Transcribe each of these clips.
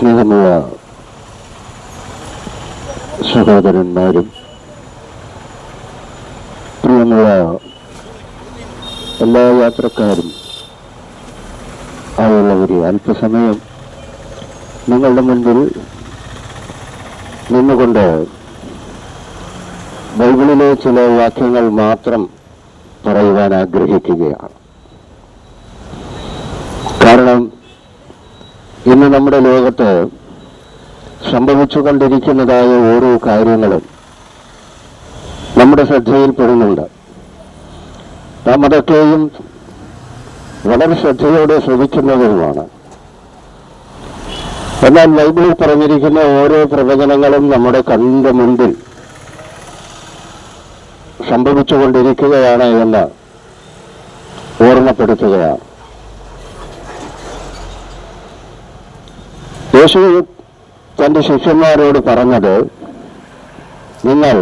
സ്നേഹമുള്ള സഹോദരന്മാരും പ്രിയമുള്ള എല്ലാ യാത്രക്കാരും ആയുള്ളവരെ അല്പസമയം നിങ്ങളുടെ മുൻപിൽ നിന്നുകൊണ്ട് ബൈബിളിലെ ചില വാക്യങ്ങൾ മാത്രം പറയുവാൻ ആഗ്രഹിക്കുകയാണ് കാരണം ഇന്ന് നമ്മുടെ ലോകത്ത് സംഭവിച്ചുകൊണ്ടിരിക്കുന്നതായ ഓരോ കാര്യങ്ങളും നമ്മുടെ ശ്രദ്ധയിൽപ്പെടുന്നുണ്ട്. നാം അതൊക്കെയും വളരെ ശ്രദ്ധയോടെ ശ്രമിക്കുന്നതുമാണ് എന്നാൽ ബൈബിളിൽ പറഞ്ഞിരിക്കുന്ന ഓരോ പ്രവചനങ്ങളും നമ്മുടെ കണ്ണിന്റെ മുൻപിൽ സംഭവിച്ചുകൊണ്ടിരിക്കുകയാണ് എന്ന് ഓർമ്മപ്പെടുത്തുകയാണ്. യേശു തന്റെ ശിഷ്യന്മാരോട് പറഞ്ഞത് നിങ്ങൾ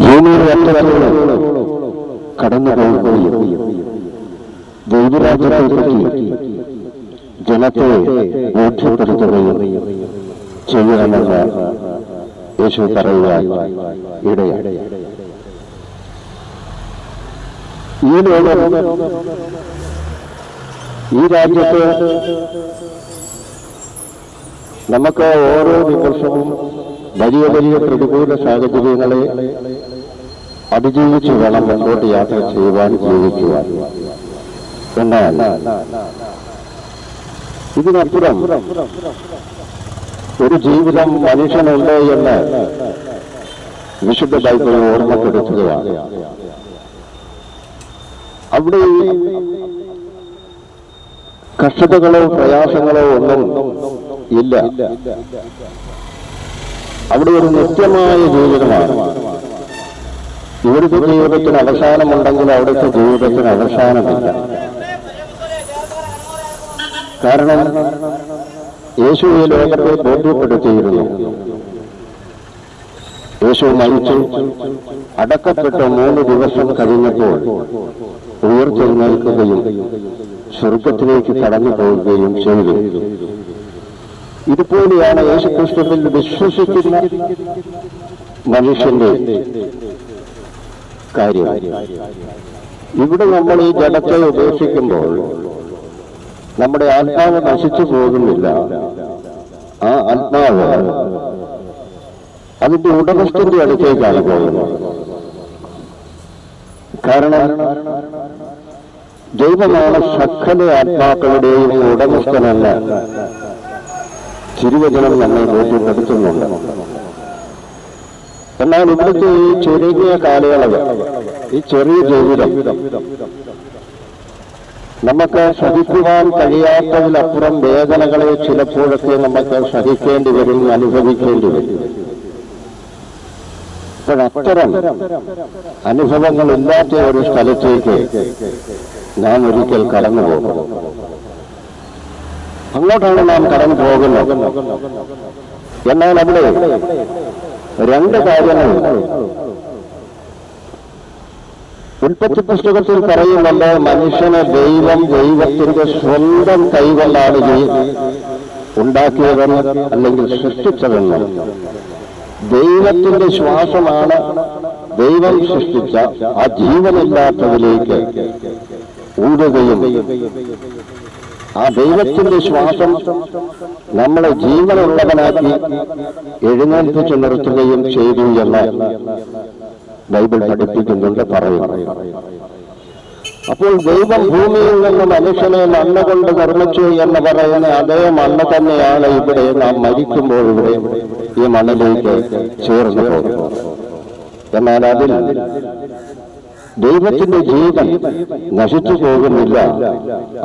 ഭൂമിയിൽ വന്നവരോട് കടന്നു പോകുകയും ദൈവരാജ്യത്തെപ്പറ്റി ജനത്തെ ബോധ്യപ്പെടുത്തുകയും ചെയ്യണമെന്ന് യേശു പറയുവാൻ ഇടയാണ് ഈ ലോകം ഈ രാജ്യത്ത് നമുക്ക് ഓരോ നിമിഷവും വലിയ വലിയ പ്രതികൂല സാഹചര്യങ്ങളെ അതിജീവിച്ച് വേണം മുന്നോട്ട് യാത്ര ചെയ്യുവാൻ ജീവിക്കുവാൻ. എന്നാൽ ഇതിനപ്പുറം ഒരു ജീവിതം മനുഷ്യനുണ്ട് എന്ന് വിശുദ്ധ ബൈബിൾ ഓർമ്മപ്പെടുത്തുകയാണ്. അവിടെ ഈ കഷ്ടതകളോ പ്രയാസങ്ങളോ ഒന്നും ഇല്ല. അവിടെ ഒരു നിത്യമായ ജീവിതമാണ്. ഇവിടുത്തെ ജീവിതത്തിന് അവസാനമുണ്ടെങ്കിൽ അവിടുത്തെ ജീവിതത്തിന് അവസാനമില്ല. കാരണം യേശു ഈ ലോകത്തെ ബോധ്യപ്പെടുത്തിയിരുന്നു. യേശു മരിച്ചു അടക്കപ്പെട്ട മൂന്ന് ദിവസം കഴിഞ്ഞപ്പോൾ ഉയർത്തെഴുന്നേൽക്കുകയും സ്വർഗത്തിലേക്ക് കടന്നു പോവുകയും ചെയ്തു. ഇതുപോലെയാണ് യേശുക്രിസ്തുവിൽ വിശ്വസിക്കുന്ന മനുഷ്യന്റെ കാര്യം. ഇവിടെ നമ്മൾ ഈ ജഡത്തെ ഉപേക്ഷിക്കുമ്പോൾ നമ്മുടെ ആത്മാവ് നശിച്ചു പോകുന്നില്ല. ആ ആത്മാവ് അതിന്റെ ഉടമസ്ഥന്റെ അടുത്തേക്കാണ് പോകുന്നത്. കാരണം ദൈവമാണ് സകല ആത്മാക്കളുടെയും ഉടമസ്ഥനെന്ന് തിരുവചനം നമ്മെ ബോധ്യപ്പെടുത്തുന്നുണ്ട്. എന്നാൽ ഇവിടുത്തെ ഈ ചെറിയ കാലയളവ് ഈ ചെറിയ ജീവിതം നമുക്ക് സഹിക്കുവാൻ കഴിയാത്തതിലപ്പുറം വേദനകളെ ചിലപ്പോഴൊക്കെ നമുക്ക് സഹിക്കേണ്ടി വരും അനുഭവിക്കേണ്ടി വരും. അപ്പോഴത്തരം അനുഭവങ്ങളില്ലാത്ത ഒരു സ്ഥലത്തേക്ക് നാം ഒരിക്കൽ കടന്നു പോകും അങ്ങോട്ടാണ് നാം കടന്നു പോകുന്നത്. എന്നാൽ അവിടെ രണ്ട് കാര്യങ്ങൾ ഉൽപ്പത്തി പുസ്തകത്തിൽ പറയുന്നുണ്ട് മനുഷ്യനെ ദൈവം ദൈവത്തിന്റെ സ്വന്തം കൈകൊണ്ടാണ് ഉണ്ടാക്കിയതെന്ന് അല്ലെങ്കിൽ സൃഷ്ടിച്ചതെന്ന്. ദൈവത്തിന്റെ ശ്വാസമാണ് ദൈവം സൃഷ്ടിച്ച ആ ജീവനില്ലാത്തതിലേക്ക് ഊടുകയും ആ ദൈവത്തിന്റെ ശ്വാസം നമ്മളെ ജീവനുള്ളവനാക്കി എഴുന്നേൽപ്പിച്ചു നിർത്തുകയും ചെയ്തു എന്ന് ബൈബിൾ പഠിപ്പിക്കുന്നുണ്ട് പറയുന്നു. അപ്പോൾ ദൈവം ഭൂമിയിൽ നിന്ന് മനുഷ്യനെ മണ്ണ കൊണ്ട് നിർമ്മിച്ചു എന്ന് പറയുന്ന അതേ മണ്ണ് തന്നെയാണ് ഇവിടെ നാം മരിക്കുമ്പോൾ ഇവിടെ ഈ മണ്ണിലേക്ക് ചേർന്നു പോകുന്നത്. എന്നാൽ അതിൽ ദൈവത്തിന്റെ ജീവൻ നശിച്ചു പോകുന്നില്ല.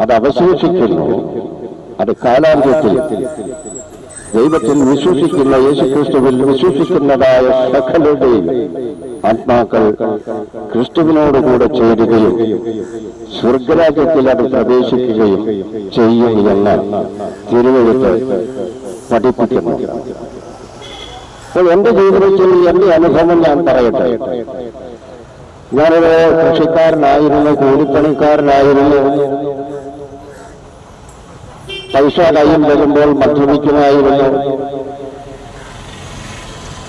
അത് അവശേഷിക്കുന്നു. അത് കാലാന്ത്യത്തിൽ ദൈവത്തിൽ വിശ്വസിക്കുന്ന യേശുക്രിസ്തുവിൽ വിശ്വസിക്കുന്നതായ സകലരുടെയും ആത്മാക്കൾ ക്രിസ്തുവിനോടുകൂടെ ചേരുകയും സ്വർഗരാജ്യത്തിൽ അത് പ്രവേശിക്കുകയും ചെയ്യും എന്ന് തിരുവഴുത്ത് പഠിപ്പിക്കുന്നു. അപ്പോൾ എന്റെ ജീവിതത്തിൽ എന്റെ അനുഭവം ഞാൻ പറയട്ടെ. ഞാനൊരു കൃഷിക്കാരനായിരുന്നു കൂലിപ്പണിക്കാരനായിരുന്നു. പൈസ കയ്യിൽ വരുമ്പോൾ മദ്യപിക്കുമായിരുന്നു.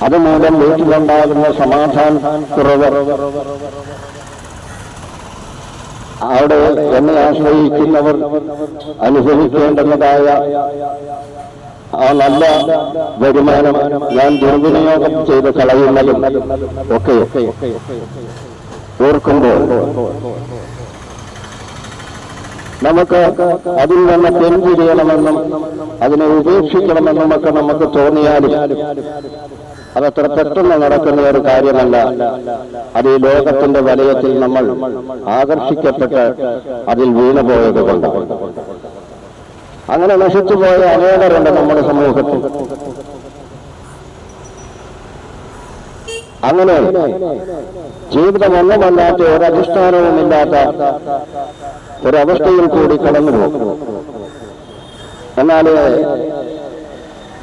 അതുമൂലം വീട്ടിലുണ്ടാകുന്ന സമാധാന കുറവ്. അവിടെ എന്നെ ആശ്രയിക്കുന്നവർ അനുഭവിക്കേണ്ടതായ ആ നല്ല വരുമാനം ഞാൻ ദുർവിനിയോഗം ചെയ്ത് കളയുന്നതും ഒക്കെ ഓർക്കുമ്പോൾ നമുക്ക് അതിൽ നിന്ന് പിന്തിരിയണമെന്നും അതിനെ ഉപേക്ഷിക്കണമെന്നും ഒക്കെ നമുക്ക് തോന്നിയാലും അതത്ര പെട്ടെന്ന് നടക്കുന്ന ഒരു കാര്യമല്ല. അത് ഈ ലോകത്തിന്റെ വലയത്തിൽ നമ്മൾ ആകർഷിക്കപ്പെട്ട് അതിൽ വീണുപോയത് കൊണ്ട്. അങ്ങനെ നശിച്ചുപോയ അനേകരുണ്ട് നമ്മുടെ സമൂഹത്തിൽ. അങ്ങനെ ജീവിതം ഒന്നുമല്ലാത്ത ഒരധിഷ്ഠാനവുമില്ലാത്ത ഒരവസ്ഥയിൽ കൂടി കടന്നു പോകും. എന്നാൽ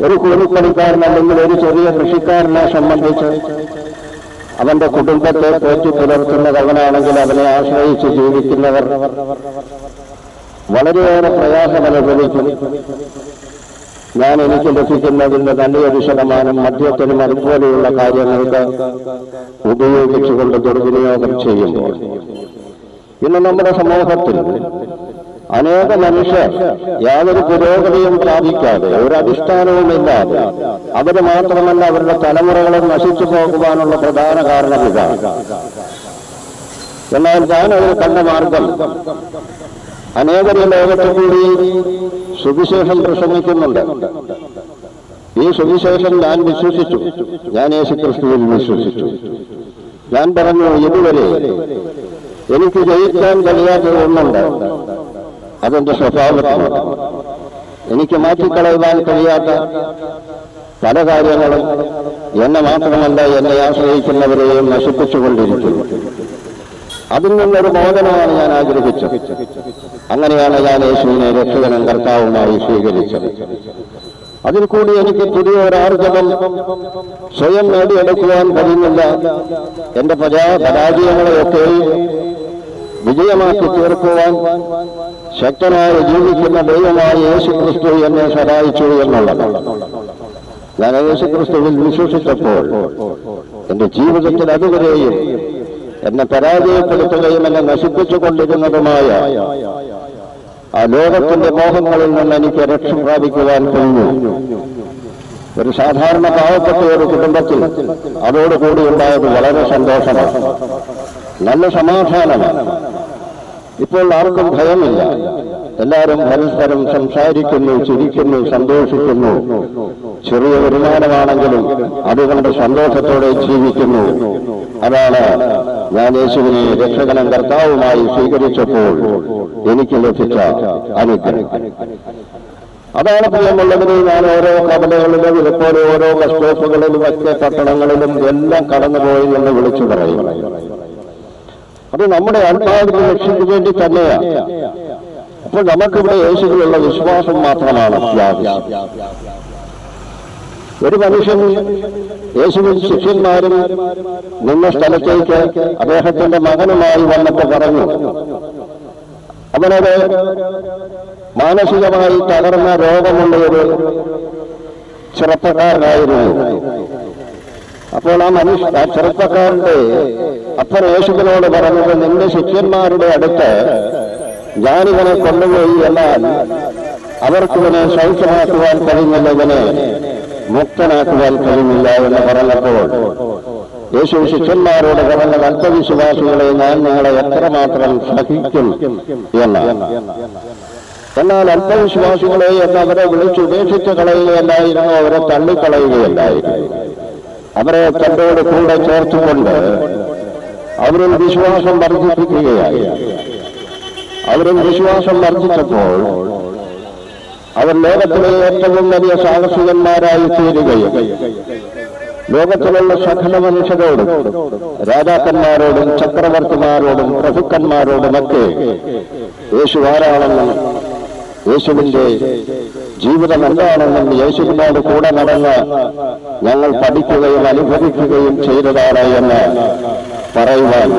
ഒരു കൂലിപ്പണിക്കാരൻ അല്ലെങ്കിൽ ഒരു ചെറിയ കൃഷിക്കാരനെ സംബന്ധിച്ച് അവന്റെ കുടുംബത്തെ പോറ്റി പുലർത്തുന്നതവനാണെങ്കിൽ അവനെ ആശ്രയിച്ച് ജീവിക്കുന്നവർ വളരെയേറെ പ്രയാസം അനുഭവിക്കും. ഞാൻ എനിക്ക് ലഭിക്കുന്നതിന്റെ നല്ലൊരു ശതമാനം മദ്യത്തിനും അതുപോലെയുള്ള കാര്യങ്ങൾക്ക് ഉപയോഗിച്ചുകൊണ്ട് ദുർവിനിയോഗം ചെയ്യുമ്പോൾ ഇന്ന് നമ്മുടെ സമൂഹത്തിൽ അനേക മനുഷ്യർ യാതൊരു പുരോഗതിയും പ്രാപിക്കാതെ ഒരു അടിസ്ഥാനവുമില്ലാതെ അവർ മാത്രമല്ല അവരുടെ തലമുറകളെ നശിച്ചു പോകുവാനുള്ള പ്രധാന കാരണം ഇതാണ് എന്നാൽ ഞാൻ അതിൽ കണ്ട മാർഗം അനേകരെ ലോകത്തിൽ കൂടി സുവിശേഷം പ്രസംഗിക്കുന്നുണ്ട്. ഈ സുവിശേഷം ഞാൻ വിശ്വസിച്ചു. ഞാൻ യേശുക്രിസ്തുവിൽ വിശ്വസിച്ചു. ഞാൻ പറഞ്ഞു ഇതുവരെ എനിക്ക് ജയിക്കാൻ കഴിയാത്ത ഒന്നുണ്ട് അതെന്റെ സ്വഭാവത്തിലാണ് എനിക്ക് മാറ്റിക്കളയുവാൻ കഴിയാത്ത പല കാര്യങ്ങളും എന്നെ മാത്രമല്ല എന്നെ ആശ്രയിക്കുന്നവരെയും നശിപ്പിച്ചുകൊണ്ടിരിക്കുന്നു. അതിൽ നിന്നൊരു മോചനമാണ് ഞാൻ ആഗ്രഹിച്ചത്. അങ്ങനെയാണ് ഞാൻ യേശുവിനെ രക്ഷകനും കർത്താവുമായി സ്വീകരിച്ചത്. അതിൽ കൂടി എനിക്ക് പുതിയ ഒരാർജവം സ്വയം നേടിയെടുക്കുവാൻ കഴിയുന്നില്ല. എന്റെ പരാ പരാജയങ്ങളെയൊക്കെയും വിജയമാക്കി തീർക്കുവാൻ ശക്തനായി ജീവിക്കുന്ന ദൈവമായ യേശു ക്രിസ്തു എന്നെ സഹായിച്ചു എന്നുള്ളത്. ഞാൻ യേശു ക്രിസ്തുവിൽ വിശ്വസിച്ചപ്പോൾ എന്റെ ജീവിതത്തിൽ അതുവരെയും എന്നെ പരാജയപ്പെടുത്തുകയും എന്നെ നശിപ്പിച്ചു കൊണ്ടിരുന്നതുമായ ആ ലോകത്തിന്റെ മോഹങ്ങളിൽ നിന്ന് എനിക്ക് രക്ഷ പ്രാപിക്കുവാൻ കഴിഞ്ഞു. ഒരു സാധാരണ പാവപ്പെട്ട ഒരു കുടുംബത്തിൽ അതോടുകൂടി ഉണ്ടായത് വളരെ സന്തോഷമാണ്. നല്ല സമാധാനമാണ്. ഇപ്പോൾ ആർക്കും ഭയമില്ല. എല്ലാവരും പരസ്പരം സംസാരിക്കുന്നു ചിരിക്കുന്നു സന്തോഷിക്കുന്നു. ചെറിയ വരുമാനമാണെങ്കിലും അതുകൊണ്ട് സന്തോഷത്തോടെ ജീവിക്കുന്നു. അതാണ് ഞാൻ യേശുവിനെ രക്ഷകനം കർത്താവുമായി സ്വീകരിച്ചപ്പോൾ എനിക്ക് ലഭിച്ച അനുഗ്രഹം. അതാണ് പ്രിയമുള്ളതിന് ഞാൻ ഓരോ കവലകളിലും ഇതുപോലെ ഓരോ ബസ് സ്റ്റോപ്പുകളിലും ഒക്കെ പട്ടണങ്ങളിലും എല്ലാം കടന്നുപോയി എന്ന് വിളിച്ചു പറയും. അത് നമ്മുടെ ആത്മാവിന്റെ രക്ഷയ്ക്ക് വേണ്ടി തന്നെയാണ്. അപ്പോൾ നമുക്കിവിടെ യേശുവിലുള്ള വിശ്വാസം മാത്രമാണ് ഒരു മനുഷ്യൻ യേശുവിൻ ശിഷ്യന്മാരും നിന്ന സ്ഥലത്തേക്ക് അദ്ദേഹത്തിന്റെ മകനുമായി വന്നപ്പോൾ പറഞ്ഞു. അവനത് മാനസികമായി തകർന്ന രോഗമുള്ള ഒരു ചെറുപ്പക്കാരനായിരുന്നു. അപ്പോൾ ആ മനുഷ്യ ആ ചെറുപ്പക്കാരന്റെ അപ്പൻ യേശുവിനോട് പറഞ്ഞത് നിന്റെ ശിഷ്യന്മാരുടെ അടുത്ത് ഞാനിവനെ കൊണ്ടുപോയി എന്നാൽ അവർക്കിവനെ സൗഖ്യമാക്കുവാൻ കഴിഞ്ഞില്ല ഇവനെ മുക്തനാക്കുവാൻ കഴിഞ്ഞില്ല എന്ന് പറഞ്ഞപ്പോൾ യേശു ശിഷ്യന്മാരോട് പറഞ്ഞ അല്പവിശ്വാസികളെ ഞാൻ നിങ്ങളെ എത്രമാത്രം സഹിക്കും എന്ന്. എന്നാൽ അല്പവിശ്വാസികളെ എന്ന് അവരെ വിളിച്ചുപേക്ഷിച്ച് കളയുകയല്ലായിരുന്നു അവരെ തള്ളിക്കളയുകയല്ലായിരുന്നു. അവരെ തന്നോട് കൂടെ ചേർത്തുകൊണ്ട് അവരിൽ വിശ്വാസം വർദ്ധിപ്പിക്കുകയായി. അവരിൽ വിശ്വാസം വർദ്ധിച്ചപ്പോൾ അവർ ലോകത്തിലെ ഏറ്റവും വലിയ സാഹസികന്മാരായി തീരുകയും ലോകത്തിലുള്ള സകല മനുഷ്യരോടും രാജാക്കന്മാരോടും ചക്രവർത്തിമാരോടും പ്രഭുക്കന്മാരോടുമൊക്കെ യേശു ആരാണെന്നും യേശുവിന്റെ ജീവിതം എന്താണെന്നും യേശുവിനോട് കൂടെ നടന്ന് ഞങ്ങൾ പഠിക്കുകയും അനുഭവിക്കുകയും ചെയ്തതാണ് എന്ന് പറയുവാൻ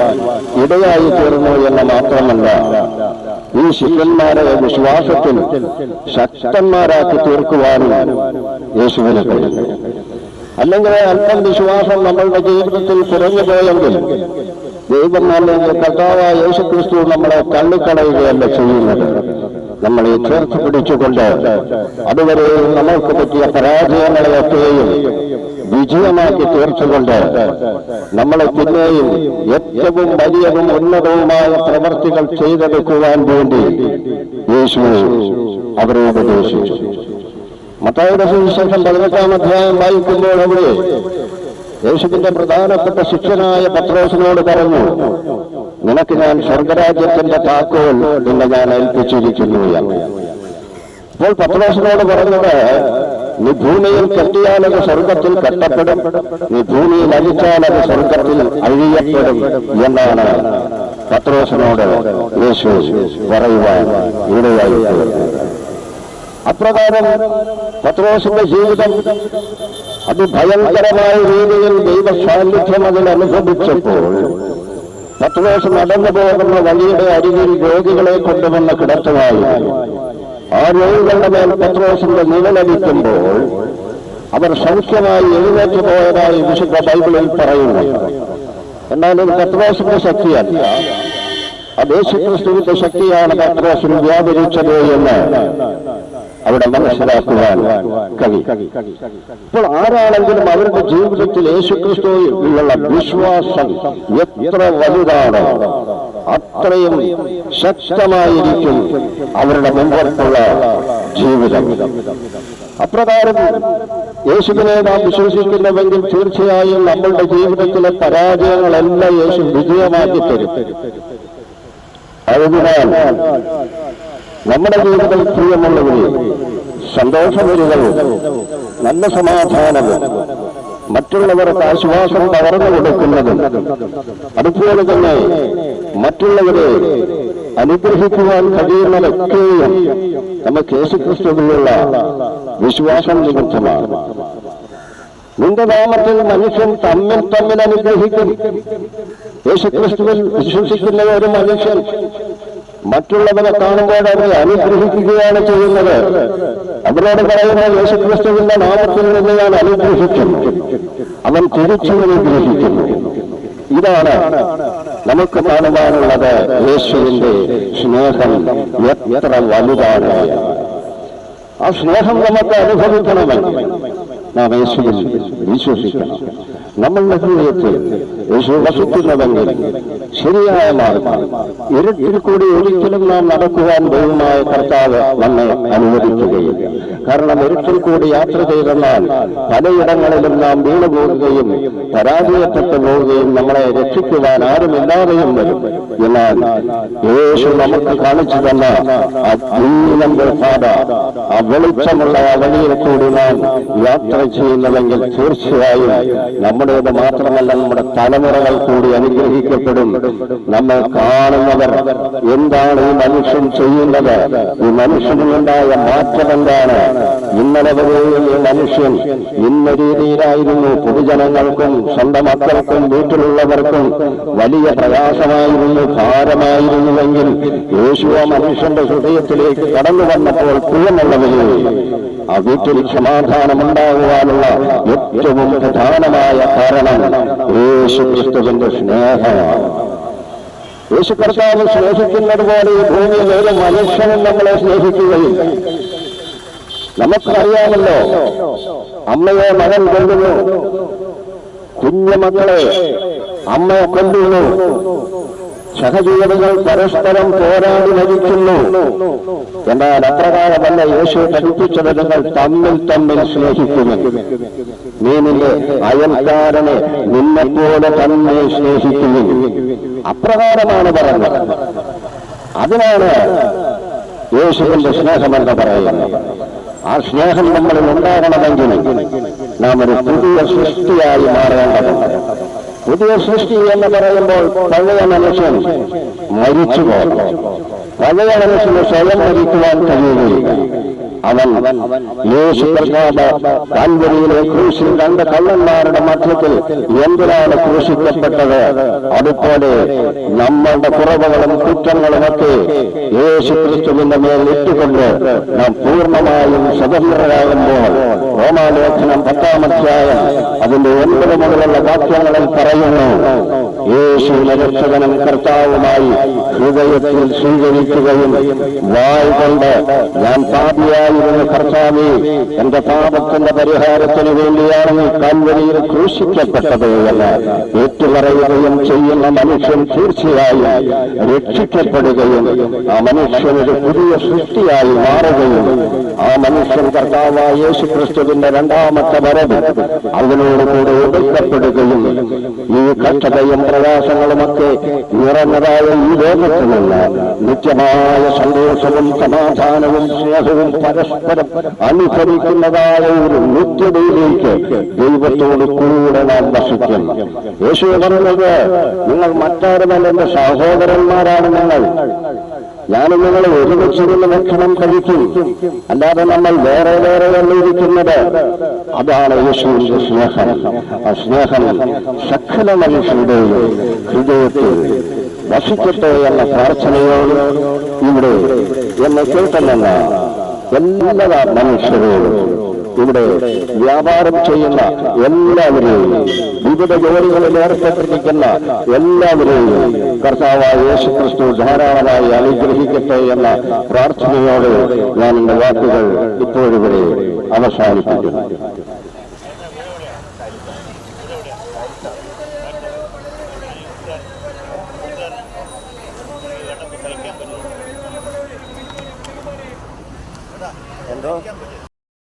ഇടയായി തീർന്നു എന്ന് മാത്രമല്ല ഈ ശിഷ്യന്മാരെ വിശ്വാസത്തിൽ ശക്തന്മാരാക്കി തീർക്കുവാനും യേശുവിന് കഴിയും അല്ലെങ്കിൽ അല്പം വിശ്വാസം നമ്മളുടെ ജീവിതത്തിൽ കുറഞ്ഞു പോയെങ്കിൽ ദൈവം അല്ലെങ്കിൽ കർത്താവായ യേശു ക്രിസ്തു നമ്മളെ തള്ളിക്കളയുകയല്ല ചെയ്യുന്നത്. നമ്മളെ ചേർത്ത് പിടിച്ചുകൊണ്ട് അതുവരെ നമ്മൾക്ക് പറ്റിയ പരാജയങ്ങളെയൊക്കെയും വിജയമാക്കി തീർച്ചുകൊണ്ട് നമ്മളെ പിന്നെയും ഏറ്റവും വലിയതും ഉന്നതവുമായ പ്രവർത്തികൾ ചെയ്തെടുക്കുവാൻ വേണ്ടി യേശു അവരെ ഉപദേശിച്ചു. മത്തായുടെ സുവിശേഷം പതിനെട്ടാം അധ്യായം വായിക്കുമ്പോൾ അവിടെ യേശുവിന്റെ പ്രധാനപ്പെട്ട ശിക്ഷനായ പത്രോസിനോട് പറഞ്ഞു നിനക്ക് ഞാൻ സ്വർഗരാജ്യത്തിന്റെ താക്കോൽ നിന്നെ ഞാൻ ഏൽപ്പിച്ചിരിക്കുന്നു അപ്പോൾ പത്രോസിനോട് പറഞ്ഞത് നീ ഭൂമിയിൽ കെട്ടിയാലത് സ്വർഗത്തിൽ കെട്ടപ്പെടും. നീ ഭൂമിയിൽ അഴിച്ചാലത് സ്വർഗത്തിൽ അഴിയപ്പെടും എന്നാണ് പത്രോസിനോട് യേശു പറയുവാൻ ഇവിടെയായി അപ്രകാരം പത്രോസിന്റെ ജീവിതം അതിഭയങ്കരമായ രീതിയിൽ ദൈവ സാന്നിധ്യം അതിൽ അനുഭവിച്ചപ്പോൾ പത്രോസ് നടന്നു പോകുന്ന വഴിയുടെ അരികിൽ രോഗികളെ കൊണ്ടുവന്ന് കിടത്തുമായിരുന്നു ആ രോഗികളുടെ മേൽ പത്രോസിന്റെ നിഴലടിക്കുമ്പോൾ അവർ സൗഖ്യമായി എഴുന്നേറ്റ് പോയതായി വിശുദ്ധ ബൈബിളിൽ പറയുന്നു. എന്നാൽ ഇത് പത്രോസിന്റെ ശക്തിയല്ല. അത് യേശുക്രിസ്തുവിന്റെ ശക്തിയാണ് പത്രോസിൽ വ്യാപരിച്ചത് എന്ന്. അവിടെ മനസ്സിലാക്കുവാൻ കവി ഇപ്പോൾ ആരാണെങ്കിലും അവരുടെ ജീവിതത്തിൽ യേശുക്രിസ്തുവിലുള്ള വിശ്വാസം എത്ര വലുതാണ് അത്രയും ശക്തമായിരിക്കും അവരുടെ മുമ്പോട്ടുള്ള ജീവിതം. അപ്രകാരം യേശുവിനെ നാം വിശ്വസിക്കുന്നുവെങ്കിൽ തീർച്ചയായും നമ്മളുടെ ജീവിതത്തിലെ പരാജയങ്ങളെല്ലാം യേശു വിജയമാക്കി തരും. അതിനാൽ നമ്മുടെ ജീവിതത്തിൽ പ്രിയമുള്ളവരെ സന്തോഷവരികളും നല്ല സമാധാനവും മറ്റുള്ളവർക്ക് ആശ്വാസം പകർന്നു കൊടുക്കുന്നതും അതുപോലെ തന്നെ മറ്റുള്ളവരെ അനുഗ്രഹിക്കുവാൻ കഴിയുന്നതൊക്കെയും നമുക്ക് യേശുക്രിസ്തുവിലുള്ള വിശ്വാസം നിമിത്തമാണ്. നിന്റെ നാമത്തിൽ മനുഷ്യൻ തമ്മിൽ തമ്മിൽ അനുഗ്രഹിക്കും. യേശുക്രിസ്തുവിൽ വിശ്വസിക്കുന്ന ഒരു മനുഷ്യൻ മറ്റുള്ളവരെ കാണുമ്പോൾ അവരെ അനുഗ്രഹിക്കുകയാണ് ചെയ്യുന്നത്. അവരോട് പറയുന്ന യേശുക്രിസ്തുവിന്റെ നാമത്തിൽ നിന്ന് ഞാൻ അനുഗ്രഹിക്കുന്നു. അവൻ തിരിച്ചു അനുഗ്രഹിക്കുന്നു ഇതാണ് നമുക്ക് കാണുവാനുള്ളത് യേശുവിന്റെ സ്നേഹം എത്ര വലുതാണ്. ആ സ്നേഹം നമുക്ക് അനുഭവിക്കണമെങ്കിൽ നാം യേശുവിൽ വിശ്വസിക്കണം. നമ്മളുടെ ഹൃദയത്തിൽ യേശു വസിക്കുന്നുവെങ്കിൽ ശരിയായ മാർഗം. കൂടി ഒരിക്കലും നാം നടക്കുവാൻ ദൈവമായ കർത്താവ് നമ്മെ അനുവദിക്കുകയില്ല കാരണം ഇരുട്ടിൽ കൂടി യാത്ര ചെയ്തെന്നാൽ പലയിടങ്ങളിലും നാം വീണുപോകുകയും പരാജയപ്പെട്ടു പോവുകയും നമ്മളെ രക്ഷിക്കുവാൻ ആരുമില്ലാതെയും വരും. എന്നാൽ യേശു നമുക്ക് കാണിച്ചു തന്ന ജീവന്റെ പാത ആ വെളിച്ചമുള്ള ആ കൂടി നാം യാത്ര ചെയ്യുന്നുവെങ്കിൽ തീർച്ചയായും നമ്മുടേത് മാത്രമല്ല നമ്മുടെ തലമുറകൾ കൂടി അനുഗ്രഹിക്കപ്പെടും. നമ്മെ കാണുന്നവർ എന്താണ് ഈ മനുഷ്യൻ ചെയ്യുന്നത്? ഈ മനുഷ്യനുണ്ടായ മാറ്റം എന്താണ്? ഇന്നലെ വരെയും ഈ മനുഷ്യൻ ഇന്ന രീതിയിലായിരുന്നു പൊതുജനങ്ങൾക്കും സ്വന്തം മക്കൾക്കും വീട്ടിലുള്ളവർക്കും വലിയ പ്രയാസമായിരുന്നു ഭാരമായിരുന്നുവെങ്കിൽ യേശു ആ മനുഷ്യന്റെ ഹൃദയത്തിലേക്ക് കടന്നു വന്നപ്പോൾ പ്രിയമുള്ളവരെ ആ വീട്ടിൽ സമാധാനമുണ്ടാകുവാനുള്ള ഏറ്റവും പ്രധാനമായ കാരണം യേശു ക്രിസ്തുവിന്റെ സ്നേഹമാണ്. യേശു കർത്താവ് സ്നേഹിക്കുന്നത് പോലെ ഈ ഭൂമിയിൽ ഒരു മനുഷ്യനും നമ്മളെ സ്നേഹിക്കുകയും നമുക്കറിയാമല്ലോ അമ്മയെ മകൻ കൊല്ലുന്നു കുഞ്ഞുമക്കളെ അമ്മയെ കൊല്ലുന്നു. സഹജീവികൾ പരസ്പരം പോരാടി മരിക്കുന്നു. എന്നാൽ അപ്രകാരമല്ല യേശു പഠിപ്പിച്ചത് നിങ്ങൾ തമ്മിൽ തമ്മിൽ സ്നേഹിക്കുന്നു. നീ നിന്റെ അയൽക്കാരനെ നിന്നെപ്പോലെ തന്നെ സ്നേഹിക്കുന്നു. അപ്രകാരമാണ് പറഞ്ഞത്. അതിനാണ് യേശുവിന്റെ സ്നേഹമെന്ന് പറയുന്നത്. ആ സ്നേഹം നമ്മളിൽ ഉണ്ടാകണമെങ്കിൽ നാം ഒരു പുതിയ സൃഷ്ടിയായി മാറേണ്ടതുണ്ട്. പുതിയ സൃഷ്ടി എന്ന് പറയുമ്പോൾ പഴയ മനുഷ്യൻ മരിച്ചു പോകും പഴയ മനുഷ്യന് സ്വയം മരിക്കുവാൻ കഴിയുകയില്ല. അവൻ യേശു കർത്താവ് കാൽവരിയിലെ ക്രൂശിൽ രണ്ട് കള്ളന്മാരുടെ മധ്യത്തിൽ എന്തിനാണ് ക്രൂശിക്കപ്പെട്ടത് അതുപോലെ നമ്മളുടെ കുറവുകളും കുറ്റങ്ങളും ഒക്കെ യേശു ക്രിസ്തുവിന്റെ മേൽ ഇട്ടുകൊണ്ട് നാം പൂർണമായും സ്വതന്ത്രരാകുമ്പോൾ റോമാലേഖനം പത്താം അധ്യായം അതിന്റെ ഒൻപത് മുതലുള്ള വാക്യങ്ങളിൽ പറയുന്നു. യേശുവിനെ രക്ഷകനും കർത്താവുമായി ഹൃദയത്തിൽ സ്വീകരിക്കുകയും വായ് കൊണ്ട് ഞാൻ പാപിയായിരുന്ന കർത്താവി എന്റെ പാപത്തിന്റെ പരിഹാരത്തിന് വേണ്ടിയാണ് കൽവരിയിൽ ക്രൂശിക്കപ്പെട്ടത് എന്ന് ഏറ്റുപറയുകയും ചെയ്യുന്ന മനുഷ്യൻ തീർച്ചയായും രക്ഷിക്കപ്പെടുകയും ആ മനുഷ്യൻ ഒരു പുതിയ സൃഷ്ടിയായി മാറുകയും ആ മനുഷ്യൻ കർത്താവായ യേശു ക്രിസ്തുവിന്റെ രണ്ടാമത്തെ വരവ് അതിനോടുകൂടെ ഒതുക്കപ്പെടുകയും ഈ കഷ്ടതയും പ്രയാസങ്ങളുമൊക്കെ നിറഞ്ഞതായ ഈ ലോകത്തിൽ നിന്ന് നിത്യമായ സന്തോഷവും സമാധാനവും സ്നേഹവും പരസ്പരം അനുസരിക്കുന്നതായ ഒരു നിത്യതയിലേക്ക് ദൈവത്തോട് കൂടെ നാം വസിക്കും. യേശു പറഞ്ഞത് നിങ്ങൾ മറ്റാരുമല്ല എന്റെ സഹോദരന്മാരാണ് നിങ്ങൾ. ഞാനും നിങ്ങൾ ഒരുമിച്ചിരുന്ന് ഭക്ഷണം കഴിക്കും. അല്ലാതെ നമ്മൾ വേറെ വേറെ ഇരിക്കുന്നത്. അതാണ് യേശുവിന്റെ സ്നേഹം. ആ സ്നേഹം സകല മനുഷ്യരുടെയും ഹൃദയത്തിൽ വസിക്കട്ടെ എന്ന പ്രാർത്ഥനയോട് ഇവിടെ എന്നെ കേൾക്കുന്നെന്ന എല്ലാ മനുഷ്യരോടും ഇവിടെ വ്യാപാരം ചെയ്യുന്ന എല്ലാവരെയും വിവിധ ജോലികളിൽ ഏർപ്പെട്ടിരിക്കുന്ന എല്ലാവരെയും കർത്താവായ യേശു ക്രിസ്തു ധാരാളമായി അനുഗ്രഹിക്കട്ടെ എന്ന പ്രാർത്ഥനയോടെ ഞാൻ എന്റെ വാക്കുകൾ ഇപ്പോഴിവിടെ അവസാനിപ്പിക്കുന്നു.